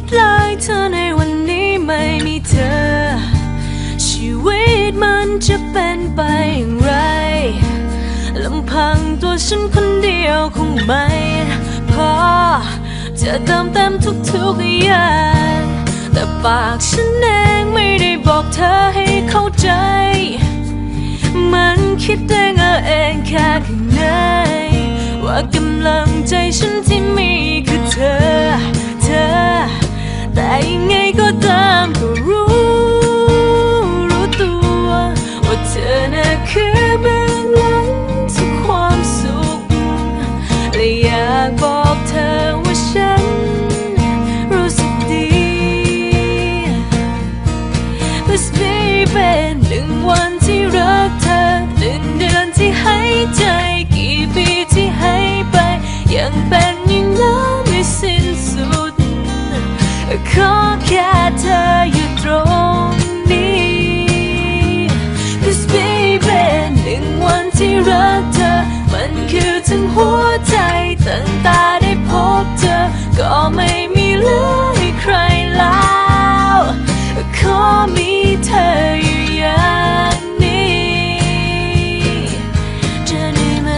กเลยเธอในวันนี้ไม่มีเธอ ชีวิตมันจะเป็นไปอย่างไรลำพังตัวฉันคนเดียวคงไม่พอจะเติมเต็มทุกๆอย่างแต่ปากฉันเองไม่ได้บอกเธอให้เข้าใจ มันคิดเองเอาเองแค่ข้างในว่ากำลังากบอกเธอว่าฉันรู้สึกดี This be เป็นหนึ่งวันที่รักเธอหนึ่งเดือนที่ให้ใจ กี่ปีที่ให้ไป ยังเป็นอย่างนั้นไม่สิ้นสุด ขอแค่เธออยู่ตรงนี้ This be เป็นหนึ่งวันที่รักเธอ มันคือทั้งหัว ก็ไม่มีเหลือให้ใครแล้ว ขอมีเธออยู่อย่างนี้ จะได้ไหม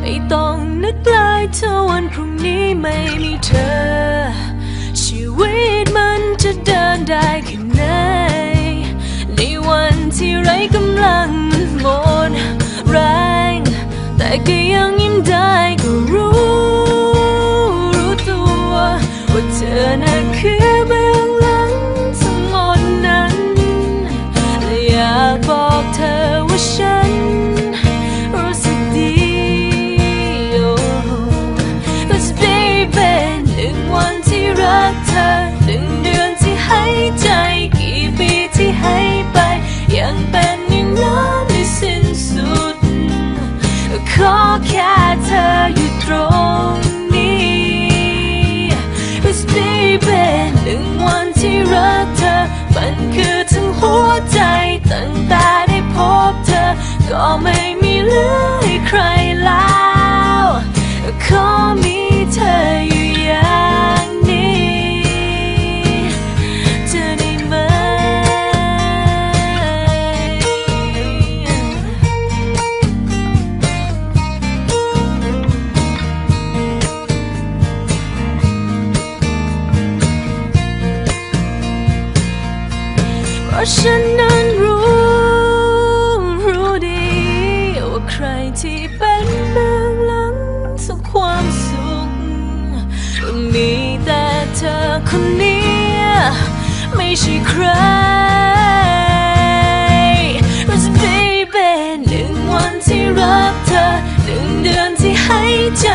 ไม่ต้องนึกเลยเธอวันพรุ่งนี้ไม่มีเธอ ชีวิตมันจะเดินได้แค่ไหน ในวันที่ไร้กำลังหมดแรง แต่ก็ยังยิ้มได้ก็รู้ รู้ตัว ว่าเธอน่ะคือเบื้องหลังทั้งหมดนั้น และอยากบอกเธอว่าฉัน ก็ไม่มีเหลือให้ใครแล้วขอมีเธออยู่อย่างนี้จะได้ไหมเพราะฉันนั้น ที่เป็นเบื้องหลังสุขความสุข มีแต่เธอคนนี้ไม่ใช่ใคร Cause baby หนึ่งวันที่รักเธอหนึ่งเดือนที่ให้ใจ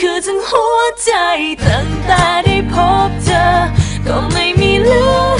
คือทั้งหัวใจตั้งแต่ได้พบเธอ ก็ไม่มีเหลือ